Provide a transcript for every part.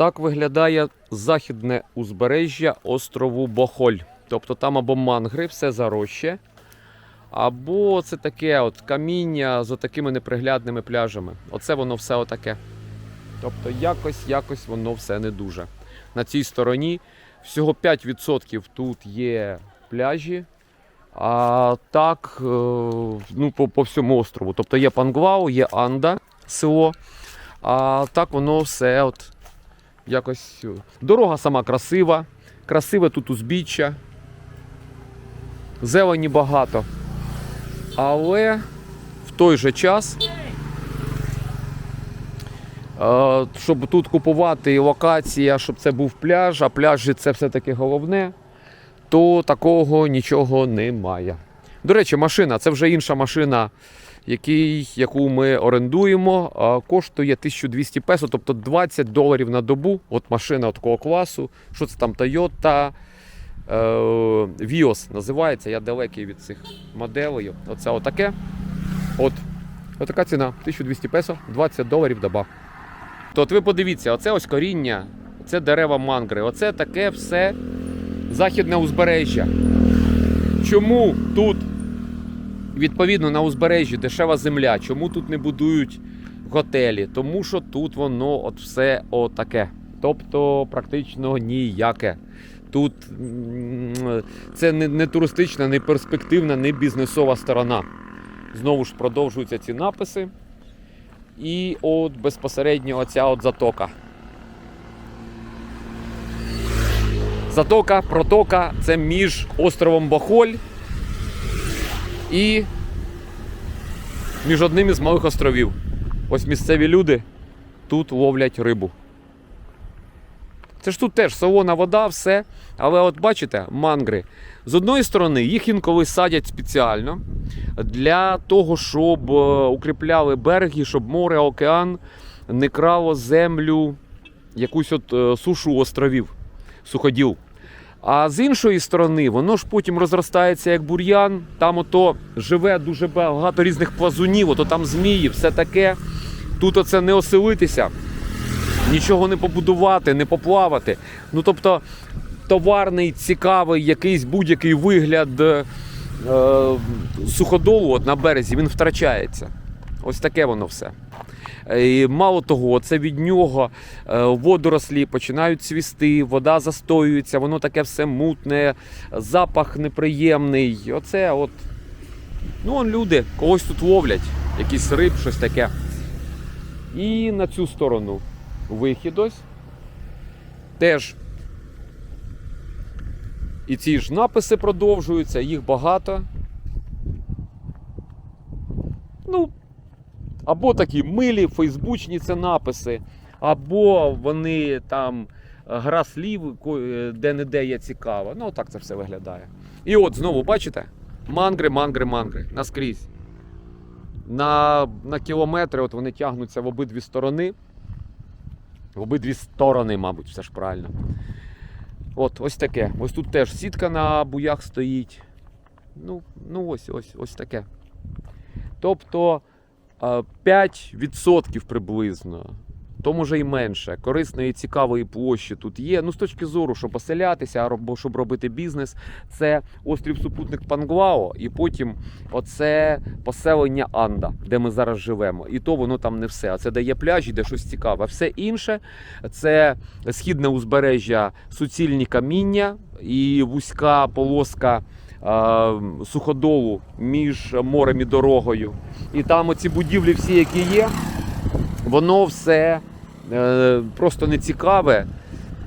Отак виглядає західне узбережжя острову Бохоль. Тобто там або мангри, все зароща, або це таке от каміння з отакими неприглядними пляжами. Оце воно все отаке. Тобто якось, якось воно все не дуже. На цій стороні всього 5% тут є пляжі. А так, е, ну, по, по всьому острову. Тобто є Пангвау, є Анда, село. А так воно все от якось. е, Дорога сама красива, красиве тут узбіччя. Зелені багато. Але в той же час, е, щоб тут купувати локація, щоб це був пляж, а пляжі це все-таки головне, то такого нічого немає. До речі, машина це вже інша машина, який, яку ми орендуємо. Коштує 1200 песо, тобто 20 доларів на добу. От машина такого класу. Що це там Toyota е, Vios називається. Я далекий від цих моделей. Оце отаке. От. Отака ціна 1200 песо, 20 доларів доба. То от ви подивіться, оце ось коріння, це дерева мангри. Оце таке все західне узбережжя. Чому тут, відповідно, на узбережжі дешева земля? Чому тут не будують готелі? Тому що тут воно от все отаке. Тобто практично ніяке. Тут це не, не туристична, не перспективна, не бізнесова сторона. Знову ж продовжуються ці написи. І от безпосередньо оця от затока. Затока, протока це між островом Бохоль і між одним із малих островів. Ось місцеві люди тут ловлять рибу. Це ж тут теж солона вода, все. Але от бачите, мангри. З одної сторони, їх інколи садять спеціально для того, щоб е, укріпляли береги, щоб море, океан не крало землю, якусь от е, сушу островів, суходіл. А з іншої сторони, воно ж потім розростається як бур'ян, там ото живе дуже багато різних плазунів, ото там змії, все таке. Тут оце не оселитися, нічого не побудувати, не поплавати. Ну тобто товарний, цікавий, якийсь будь-який вигляд е, е, суходолу от на березі, він втрачається. Ось таке воно все. І мало того, це від нього е, водорослі починають цвісти, вода застоюється, воно таке все мутне, запах неприємний. Оце от. Ну, он люди когось тут ловлять, якийсь риб, щось таке. І на цю сторону вихід ось. Теж. І ці ж написи продовжуються, їх багато. Ну, або такі милі, фейсбучні це написи, або вони там е, гра слів, де-не-де є цікаво. Ну, так це все виглядає. І от знову, бачите? Мангри, мангри, мангри. Наскрізь. На, на кілометри от вони тягнуться в обидві сторони. В обидві сторони, мабуть, все ж правильно. От, ось таке. Ось тут теж сітка на буях стоїть. Ну, ну ось, ось, ось таке. Тобто 5% приблизно, то може і менше, корисної цікавої площі тут є. Ну, з точки зору, щоб поселятися або щоб робити бізнес, це острів супутник Панглао, і потім оце поселення Анда, де ми зараз живемо. І то воно там не все. А це дає пляжі, де щось цікаве. Все інше це східне узбережжя, суцільні каміння і вузька полоска. Суходолу між морем і дорогою. І там оці будівлі, всі, які є, воно все е, просто не цікаве.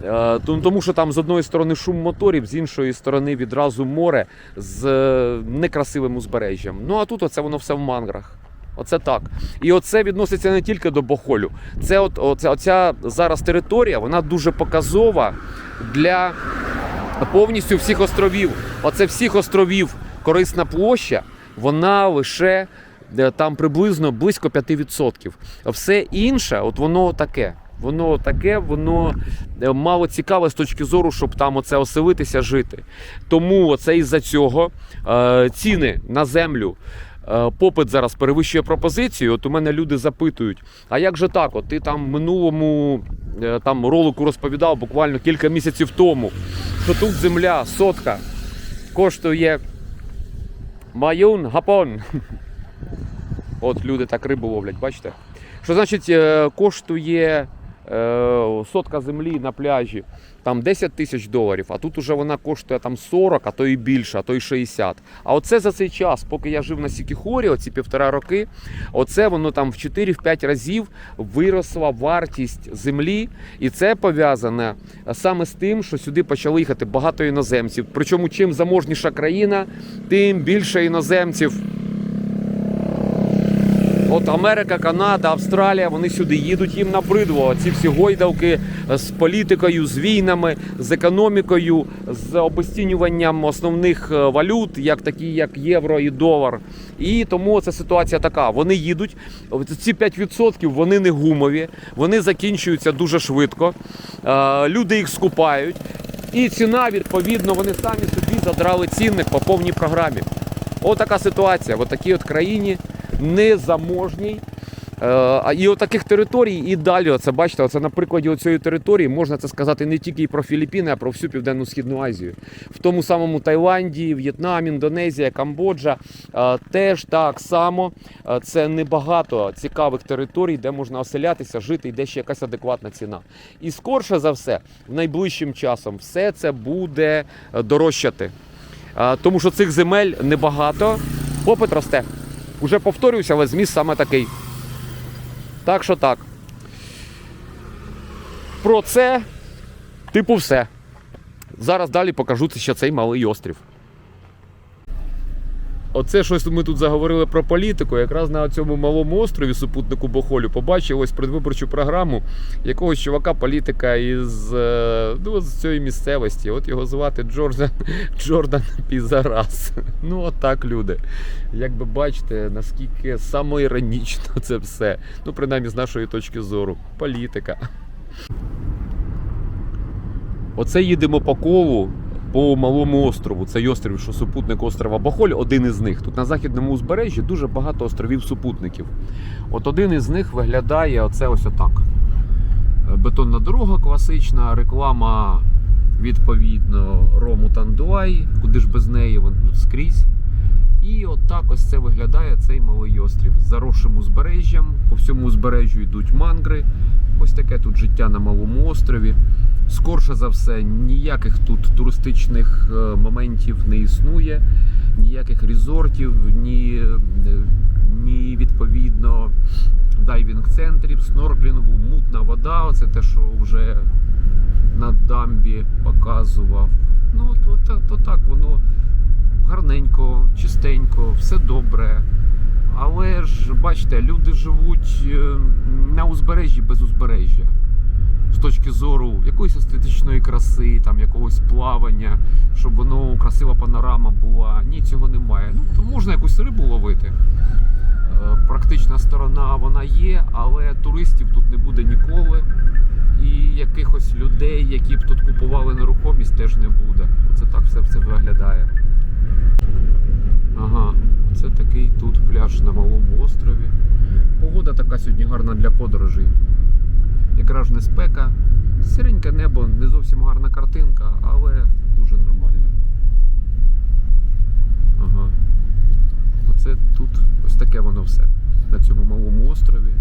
Е, тому- що там з одної сторони шум моторів, з іншої сторони відразу море з е, некрасивим узбережжям. Ну а тут оце воно все в манграх. Оце так. І оце відноситься не тільки до Бохолю. Це от, оця, оця зараз територія, вона дуже показова для повністю всіх островів. Оце всіх островів корисна площа, вона лише е, там приблизно близько 5%. Все інше, от воно таке. Воно таке, воно е, мало цікаве з точки зору, щоб там оце оселитися, жити. Тому це із-за цього е, ціни на землю. Е, Попит зараз перевищує пропозицію. От у мене люди запитують: а як же так? От ти там минулому е, там ролику розповідав буквально кілька місяців тому, що тут земля сотка коштує майон гапон. От люди так рибу ловлять, бачите? Що значить е, коштує сотка землі на пляжі там 10 тисяч доларів, а тут уже вона коштує там 40, а то і більше, а то і 60. А оце за цей час, поки я жив на Сікіхорі, оці півтора роки, оце воно там в 4-5 разів виросла вартість землі, і це пов'язане саме з тим, що сюди почали їхати багато іноземців. Причому чим заможніша країна, тим більше іноземців. От Америка, Канада, Австралія, вони сюди їдуть, їм набридло. Ці всі гойдалки з політикою, з війнами, з економікою, з обесцінюванням основних е, валют, як такі, як євро і долар. І тому ця ситуація така. Вони їдуть. Ці 5% вони не гумові, вони закінчуються дуже швидко. Е, Люди їх скупають. І ціна, відповідно, вони самі собі задрали цінник по повній програмі. От така ситуація. В такій от країні незаможній. Е, І от таких територій і далі, оце бачите, оце на прикладі цієї території можна це сказати не тільки і про Філіппіни, а про всю Південну Східну Азію. В тому самому Таїланді, В'єтнам, Індонезія, Камбоджа е, теж так само. Е, Це небагато цікавих територій, де можна оселятися, жити і де ще якась адекватна ціна. І скорше за все, в найближчим часом все це буде дорожчати. Тому що цих земель небагато, попит росте. Уже повторююся, але зміст саме такий. Так що так. Про це, типу, все. Зараз далі покажу ще цей малий острів. Оце щось ми тут заговорили про політику. Якраз на цьому малому острові супутнику Бохолю побачив ось предвиборчу програму якогось чувака політика із, е, ну, з цієї місцевості. От його звати Джордан, Джордан Пізарас. Ну, от люди. Як би бачите, наскільки самоіронічно це все. Ну, принаймні, з нашої точки зору. Політика. Оце їдемо по колу по малому острову. Цей острів, що супутник острова Бахоль, один із них. Тут на західному узбережжі дуже багато островів супутників. От один із них виглядає оце ось отак. Е, Бетонна дорога класична, реклама відповідно Рому Тандуай, куди ж без неї вон тут скрізь. І отак ось це виглядає цей малий острів з заросшим узбережжям. По всьому узбережжю йдуть мангри. Ось таке тут життя на малому острові. Скорше за все, ніяких тут туристичних е, моментів не існує, ніяких резортів, ні, е, ні відповідно дайвінг-центрів, снорклінгу, мутна вода. Оце те, що вже на дамбі показував. Ну, от, от, от так воно гарненько, чистенько, все добре. Але ж бачите, люди живуть е, на узбережжі без узбережжя. З точки зору якоїсь естетичної краси, там якогось плавання, щоб воно красива панорама була. Ні, цього немає. Ну, то можна якусь рибу ловити. Е, Практична сторона вона є, але туристів тут не буде ніколи. І якихось людей, які б тут купували нерухомість, теж не буде. Оце так все, все виглядає. Ага, це такий тут пляж на малому острові. Погода така сьогодні гарна для подорожей. Якраз не спека. Сиреньке небо, не зовсім гарна картинка, але дуже нормально. Ага. Оце тут ось таке воно все. На цьому малому острові.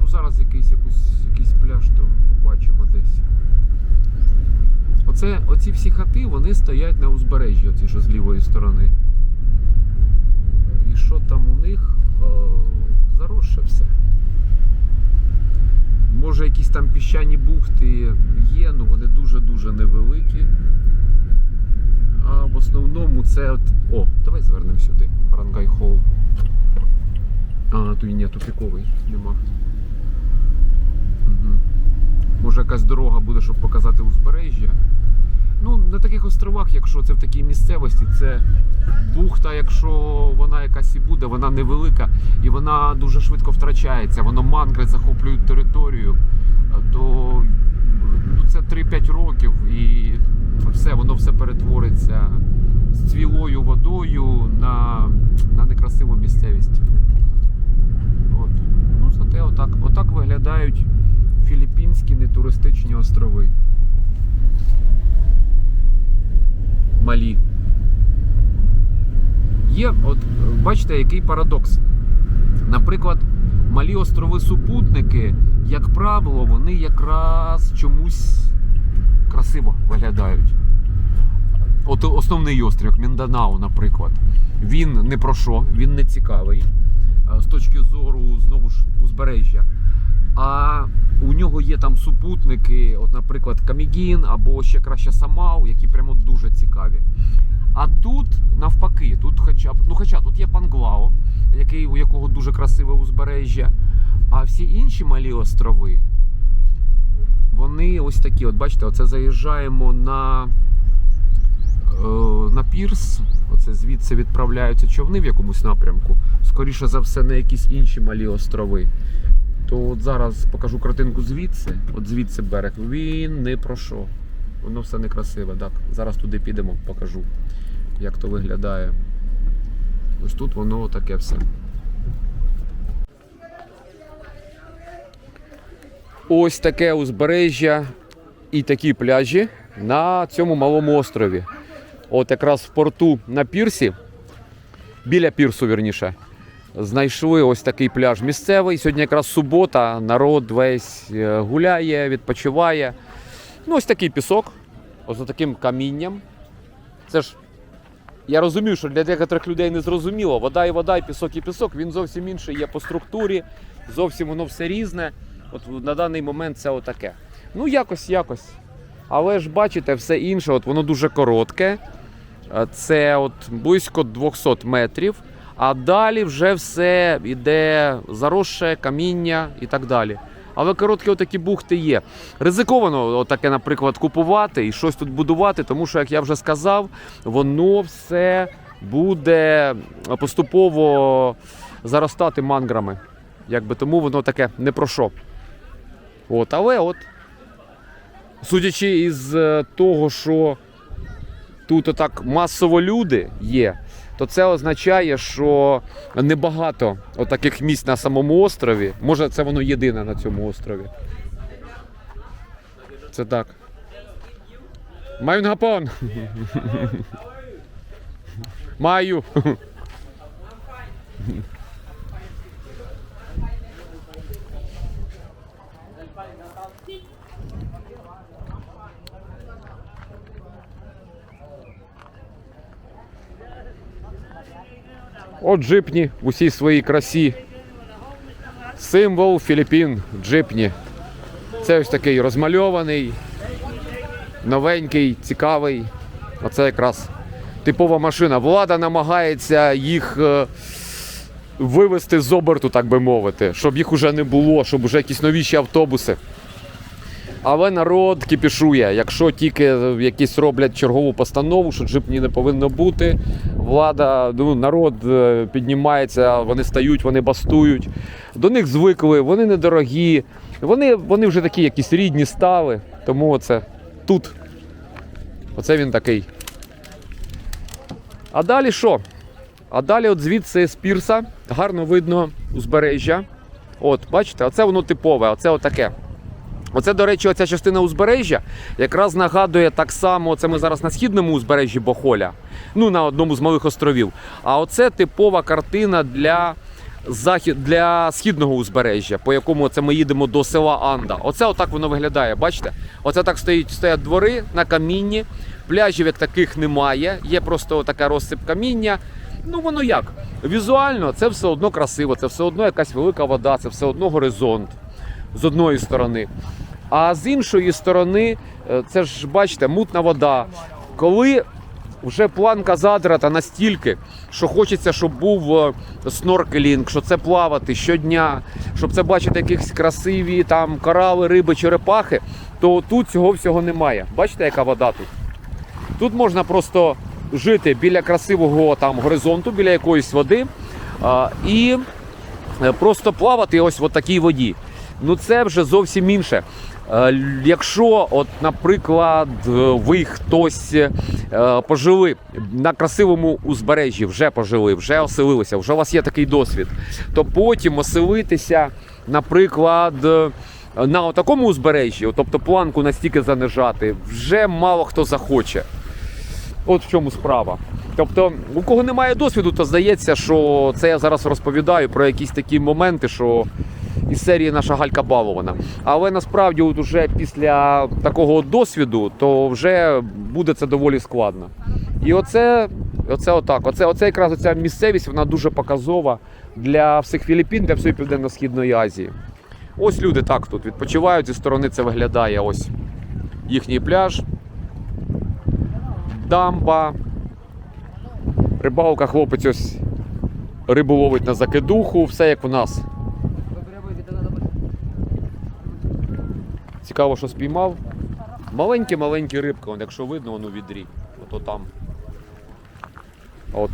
Ну зараз якийсь, якусь, якийсь пляж, то побачимо десь. Оце, оці всі хати, вони стоять на узбережжі, оці що з лівої сторони. І що там у них? О, заросше все. Може якісь там піщані бухти є, але вони дуже-дуже невеликі. А в основному це от. О, давай звернемо сюди. Парангай Холл. А, тут ні, тупіковий нема. Угу. Може якась дорога буде, щоб показати узбережжя. Ну, на таких островах, якщо це в такій місцевості, це бухта, якщо вона якась і буде, вона невелика і вона дуже швидко втрачається. Воно мангри захоплюють територію, то ну, це 3-5 років і все, воно все перетвориться з цвілою водою на, на некрасиву місцевість. От. Ну, зате отак, отак виглядають філіппінські нетуристичні острови. Малі. Є, от бачите, який парадокс. Наприклад, малі острови супутники, як правило, вони якраз чомусь красиво виглядають. От основний острів, Мінданау, наприклад, він не про що, він не цікавий е, з точки зору знову ж узбережжя. А у нього є там супутники, от, наприклад, Камігін або ще краще Самау, які прямо дуже цікаві. А тут навпаки, тут хоча б, ну хоча тут є Панглао, який, у якого дуже красиве узбережжя. А всі інші малі острови, вони ось такі. От бачите, оце заїжджаємо на, е, на пірс. Оце звідси відправляються човни в якомусь напрямку. Скоріше за все, на якісь інші малі острови. То от зараз покажу картинку звідси. От звідси берег. Він не про що. Воно все некрасиве. Так. Зараз туди підемо, покажу, як то виглядає. Ось тут воно таке все. Ось таке узбережжя і такі пляжі на цьому малому острові. От якраз в порту на пірсі, біля пірсу, вірніше, знайшли ось такий пляж місцевий. Сьогодні якраз субота, народ весь е, гуляє, відпочиває. Ну, ось такий пісок, ось таким камінням. Це ж я розумію, що для деяких людей не зрозуміло. Вода і вода, і пісок і пісок, він зовсім інший є по структурі, зовсім воно все різне. От на даний момент це отаке. Ну, якось, якось. Але ж бачите, все інше, от воно дуже коротке. Це от близько 200 метрів. А далі вже все йде заросше, каміння і так далі. Але короткі отакі бухти є. Ризиковано отаке, наприклад, купувати і щось тут будувати, тому що, як я вже сказав, воно все буде поступово заростати манграми. Якби тому воно таке не про що. От, але от, судячи із е, того, що тут отак масово люди є, то це означає, що небагато таких місць на самому острові. Може, це воно єдине на цьому острові. Це так. Маюнгапон. Маю. От джипні в усій своїй красі. Символ Філіппін джипні. Це ось такий розмальований, новенький, цікавий. Оце якраз типова машина. Влада намагається їх е, вивести з оберту, так би мовити, щоб їх уже не було, щоб уже якісь новіші автобуси. Але народ кипішує. Якщо тільки якісь роблять чергову постанову, що джипні не повинно бути, влада, ну, народ е, піднімається, вони стають, вони бастують. До них звикли, вони недорогі, вони, вони вже такі якісь рідні стали. Тому оце тут. Оце він такий. А далі що? А далі, от звідси з пірса, гарно видно узбережжя. От, бачите, оце воно типове, оце отаке. Оце, до речі, оця частина узбережжя якраз нагадує так само, це ми зараз на східному узбережжі Бохоля, ну на одному з малих островів. А оце типова картина для захід для східного узбережжя, по якому це ми їдемо до села Анда. Оце отак воно виглядає. Бачите? Оце так стоїть, стоять двори на камінні. Пляжів як таких немає. Є просто така розсип каміння. Ну воно як? Візуально це все одно красиво, це все одно якась велика вода, це все одно горизонт з одної сторони. А з іншої сторони, е, це ж бачите, мутна вода. Коли вже планка задрата настільки, що хочеться, щоб був е, сноркелінг, що це плавати щодня, щоб це бачити якісь красиві там корали, риби, черепахи, то тут цього всього немає. Бачите, яка вода тут? Тут можна просто жити біля красивого там горизонту, біля якоїсь води а, і е, просто плавати ось в такій воді. Ну це вже зовсім інше. Е, Якщо, от, наприклад, е, ви хтось е, пожили на красивому узбережжі, вже пожили, вже оселилися, вже у вас є такий досвід, то потім оселитися наприклад, на такому узбережжі, тобто планку настільки занижати, вже мало хто захоче. От в чому справа. Тобто, у кого немає досвіду, то здається, що це я зараз розповідаю про якісь такі моменти, що із серії наша галька балована. Але насправді, от уже після такого досвіду, то вже буде це доволі складно. І оце, оце отак. Оце, оце якраз оця місцевість, вона дуже показова для всіх Філіппін, для всієї Південно-Східної Азії. Ось люди так тут відпочивають, зі сторони це виглядає ось їхній пляж, дамба, рибалка, хлопець ось рибу ловить на закидуху, все як у нас. Цікаво, що спіймав. Маленькі-маленькі рибки, вон, якщо видно, воно у відрі. Ото там. От.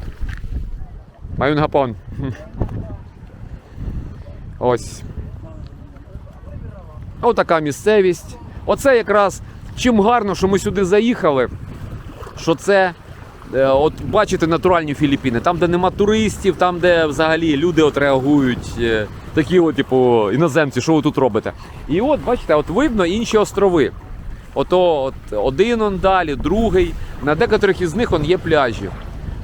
Маюн гапон. Ось. Ось така місцевість. Оце якраз чим гарно, що ми сюди заїхали. Що це, е, от бачите, натуральні Філіппіни. Там, де нема туристів, там, де взагалі люди от реагують. Такі, от, типу, іноземці, що ви тут робите? І от, бачите, от видно інші острови. Ото от, один он далі, другий. На декотрих із них он є пляжі.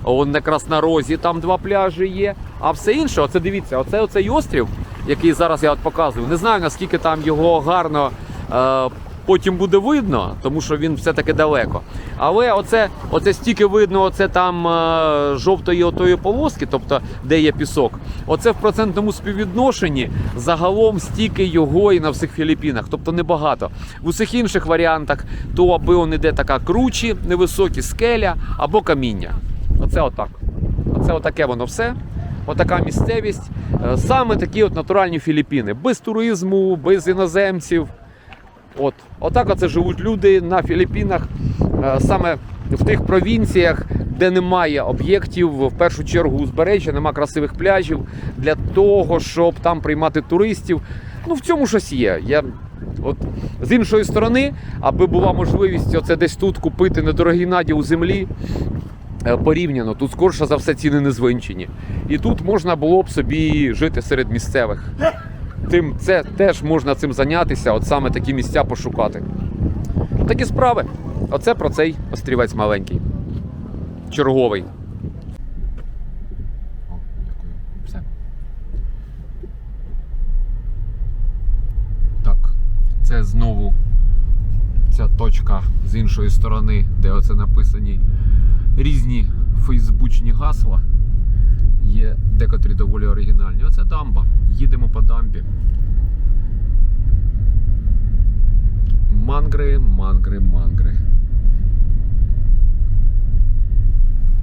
Он на розі там два пляжі є. А все інше, оце дивіться, оце оцей острів, який зараз я от показую. Не знаю наскільки там його гарно е, потім буде видно, тому що він все-таки далеко. Але оце, оце стільки видно, оце там е, жовтої отої полоски, тобто де є пісок. Оце в процентному співвідношенні загалом стільки його і на всіх Філіппінах, тобто небагато. В усіх інших варіантах то аби он іде така кручі, невисокі скеля або каміння. Оце отак. Оце отаке воно все. Отака місцевість. Е, Саме такі от натуральні Філіппіни. Без туризму, без іноземців. От, отак оце живуть люди на Філіппінах, е, саме в тих провінціях, де немає об'єктів, в першу чергу узбережжя, нема красивих пляжів для того, щоб там приймати туристів. Ну, в цьому щось є. Я, от, з іншої сторони, аби була можливість оце десь тут купити недорогі наді у землі. е, Порівняно, тут скорше за все ціни не звинчені. І тут можна було б собі жити серед місцевих. Тим це теж можна цим зайнятися, от саме такі місця пошукати. Такі справи. Оце про цей острівець маленький. Черговий. Все. Так, це знову ця точка з іншої сторони, де оце написані різні фейсбучні гасла. Є декотрі доволі оригінальні. Оце дамба. Їдемо по дамбі. Мангри, мангри, мангри.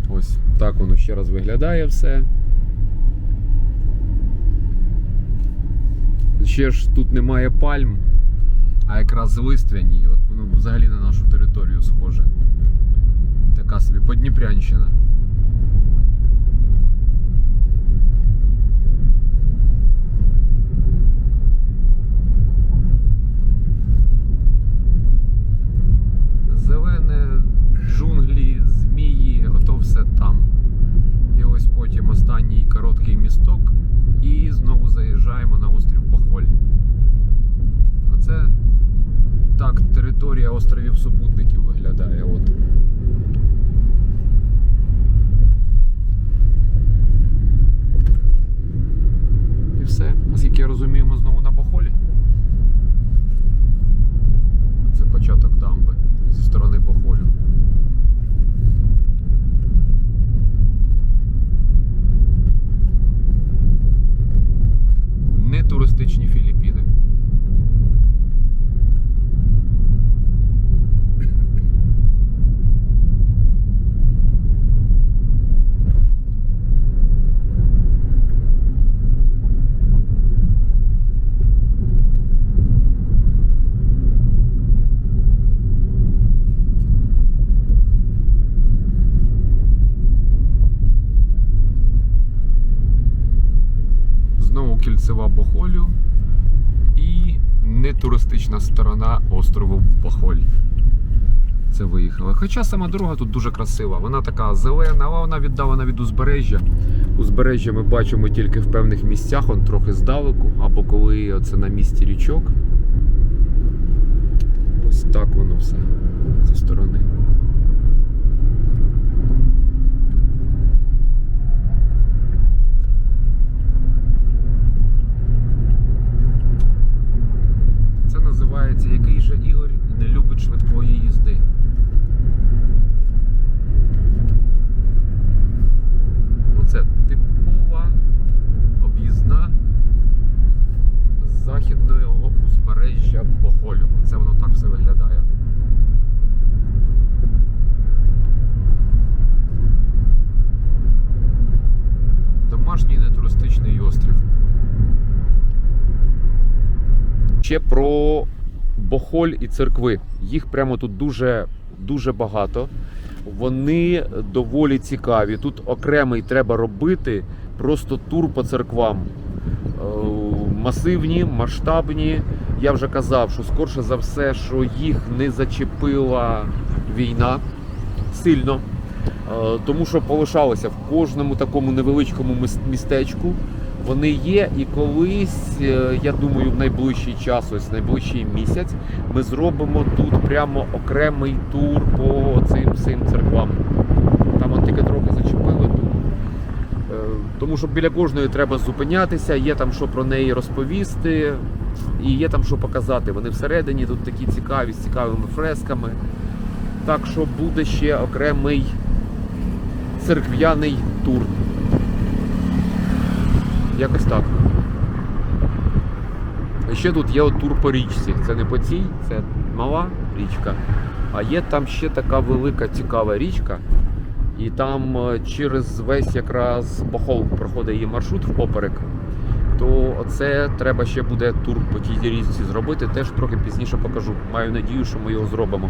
Ось так воно ще раз виглядає все. Ще ж тут немає пальм, а якраз листвяні. От воно взагалі на нашу територію схоже. Така собі Подніпрянщина. Зелене, джунглі, змії, ото все там. І ось потім останній короткий місток, і знову заїжджаємо на острів Похоль. Оце так територія островів супутників виглядає. От. І все. Наскільки я розумію, ми знову на Бохолі. Це початок дамби зі сторони Бохолю. Не туристичні Філіппіни. Знову кільцева Бохолю і нетуристична сторона острову Бахоль. це виїхали. Хоча сама дорога тут дуже красива. Вона така зелена, але вона віддалена від узбережжя. Узбережжя ми бачимо тільки в певних місцях, он трохи здалеку, або коли це на місці річок. Ось так воно все зі сторони. Це називається Який же Ігор не любить швидкої їзди. Оце типова об'їзна з західного узбережжя Бохолю. Це воно так все виглядає. Домашній нетуристичний острів. Ще про Бохоль і церкви. Їх прямо тут дуже, дуже багато. Вони доволі цікаві. Тут окремий треба робити просто тур по церквам. Е, Масивні, масштабні. Я вже казав, що скорше за все, що їх не зачепила війна сильно. Е, Тому що полишалося в кожному такому невеличкому міс- містечку. Вони є, і колись, е, я думаю, в найближчий час, ось найближчий місяць, ми зробимо тут прямо окремий тур по цим всім церквам. Там от тільки трохи зачепили. Тому, е, тому що біля кожної треба зупинятися, є там що про неї розповісти, і є там що показати. Вони всередині тут такі цікаві, з цікавими фресками. Так що буде ще окремий церкв'яний тур. Якось так. Ще тут є тур по річці. Це не по цій, це мала річка. А є там ще така велика цікава річка. І там е, через весь якраз Бохол проходить її маршрут впоперек. То оце треба ще буде тур по тій річці зробити. Теж трохи пізніше покажу. Маю надію, що ми його зробимо.